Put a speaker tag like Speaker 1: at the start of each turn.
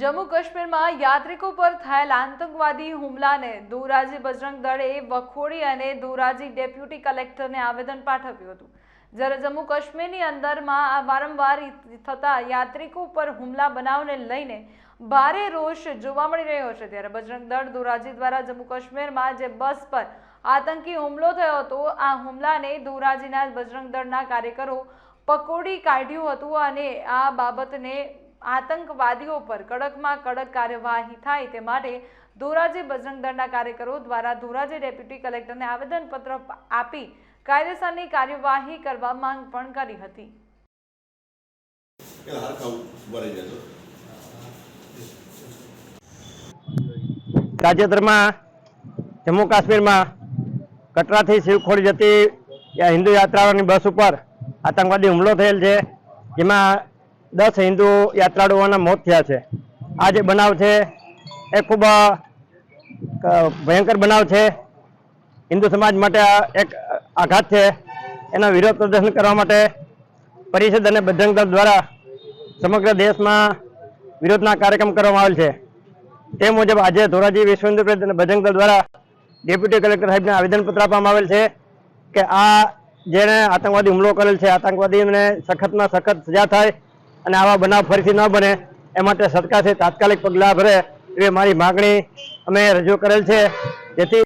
Speaker 1: જમ્મુ કાશ્મીરમાં યાત્રિકો પર થયેલ આતંકવાદી હુમલાને ધોરાજી બજરંગ દળે વખોડી અને ધોરાજી ડેપ્યુટી કલેક્ટરને આવેદન પાઠવ્યું હતું. જ્યારે જમ્મુ કાશ્મીરની અંદરમાં આ વારંવાર થતા યાત્રિકો પર હુમલા બનાવને લઈને ભારે રોષ જોવા મળી રહ્યો છે. ત્યારે બજરંગ દળ ધોરાજી દ્વારા જમ્મુ કાશ્મીરમાં જે બસ પર આતંકી હુમલો થયો હતો, આ હુમલાને ધોરાજીના બજરંગ દળના કાર્યકરો પકોડી કાઢ્યું હતું અને આ બાબતને આતંકવાદીઓ પર કડકમાં કડક કાર્યવાહી થાય તે માટે ધોરાજી બજરંગ દળના કાર્યકરો દ્વારા ધોરાજી ડેપ્યુટી કલેક્ટરને આવેદનપત્ર આપી કાયદેસરની કાર્યવાહી કરવા માંગ પણ કરી હતી.
Speaker 2: તાજેતરમાં જમ્મુ કાશ્મીરમાં કટરાથી શિવખોડી જતી હિન્દુ યાત્રાઓની બસ ઉપર આતંકવાદી હુમલો થયેલ છે. જેમાં દસ હિન્દુ યાત્રાળુઓના મોત થયા છે. આ જે બનાવ છે, એ ખૂબ ભયંકર બનાવ છે. હિન્દુ સમાજ માટે એક આઘાત છે. એનો વિરોધ પ્રદર્શન કરવા માટે પરિષદ અને બજરંગ દળ દ્વારા સમગ્ર દેશમાં વિરોધના કાર્યક્રમ કરવામાં આવેલ છે. તે મુજબ આજે ધોરાજી વિશ્વ હિન્દુ પરિષદ અને બજરંગ દળ દ્વારા ડેપ્યુટી કલેક્ટર સાહેબને આવેદનપત્ર આપવામાં આવેલ છે કે આ જેણે આતંકવાદી હુમલો કરેલ છે. આતંકવાદીને સખતમાં સખત સજા થાય. અને આવા બનાવ ફરીથી ન બને. એ માટે સરકારથી તાત્કાલિક પગલાં ભરે એવી મારી માગણી અમે રજૂ કરેલ છે. જેથી